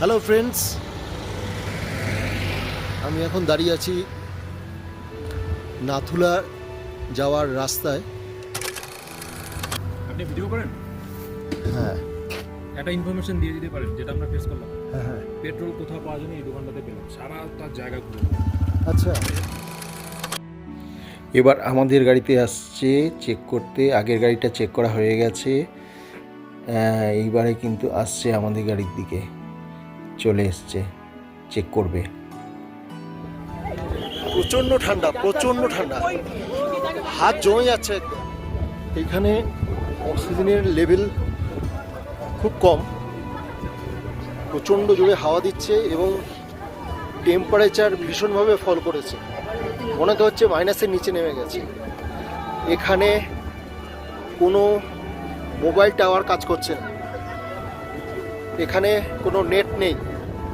Hello friends আমি এখন দাঁড়িয়ে আছি নাথুলা যাওয়ার রাস্তায়। আপনি ভিডিও করেন? হ্যাঁ। একটা ইনফরমেশন দিয়ে দিতে পারেন যেটা আমরা ফেস করলাম। হ্যাঁ হ্যাঁ। পেট্রোল কোথাও পাওয়া যায়নি এই দোকানটাতে পেলাম। সারা তার জায়গা ঘুরে। আচ্ছা। এবার আমাদের গাড়িতে আসছে চেক করতে। আগের গাড়িটা চেক করা হয়ে গেছে। এইবারে কিন্তু আসছে আমাদের গাড়ির দিকে। চলে এসছে চেক করবে। প্রচণ্ড ঠান্ডা প্রচণ্ড ঠান্ডা। হাত জমে যাচ্ছে। এখানে অক্সিজেনের লেভেল খুব কম। প্রচণ্ড জোরে হাওয়া দিচ্ছে এবং টেম্পারেচার ভীষণভাবে ফল করেছে। মনে হচ্ছে মাইনাসের নিচে নেমে গেছে। এখানে কোনো মোবাইল টাওয়ার কাজ করছে না। এখানে কোনো নেট নেই।